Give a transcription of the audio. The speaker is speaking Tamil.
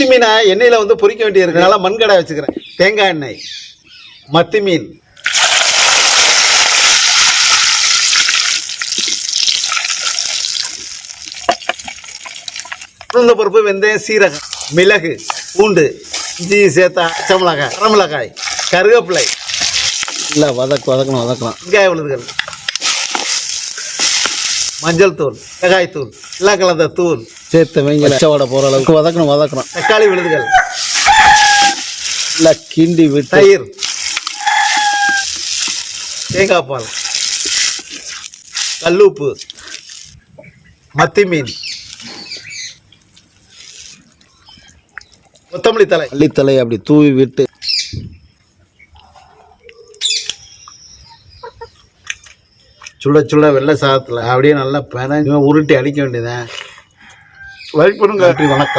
மத்தி மீனை எண்ணெயில் வந்து பொரிக்க வேண்டிய இருக்கனால மண்கடை வச்சுக்கிறேன். தேங்காய் எண்ணெய். மத்தி மீன் உளுந்த பருப்பு வெந்தயம் சீரகம் மிளகு பூண்டு இஞ்சி சேர்த்தா பச்சை மிளகாய் வரமிளகாய் கருவேப்பிலை. இல்லை வதக்கு வதக்கணும் வதக்கலாம் வெங்காய விழுதுகள் மஞ்சள் தூள் மிளகாய் தூள் எல்லாம் கலந்த தூள். சேர்த்து வைங்க. பச்சை வடை போகிற அளவுக்கு வதக்கணும் வதக்கணும். தக்காளி விழுதுகள். இல்லை கிண்டி விட்டு. தயிர். தேங்காய் பால். கல்லுப்பு. மத்தி மீன் கொத்தமல்லி தலை மல்லித்தலை அப்படி தூவி விட்டு. சுட சுட வெள்ளை சாதத்தில் அப்படியே நல்லா பென உருட்டி அடிக்க வேண்டியதான் நன்றி வணக்கம்.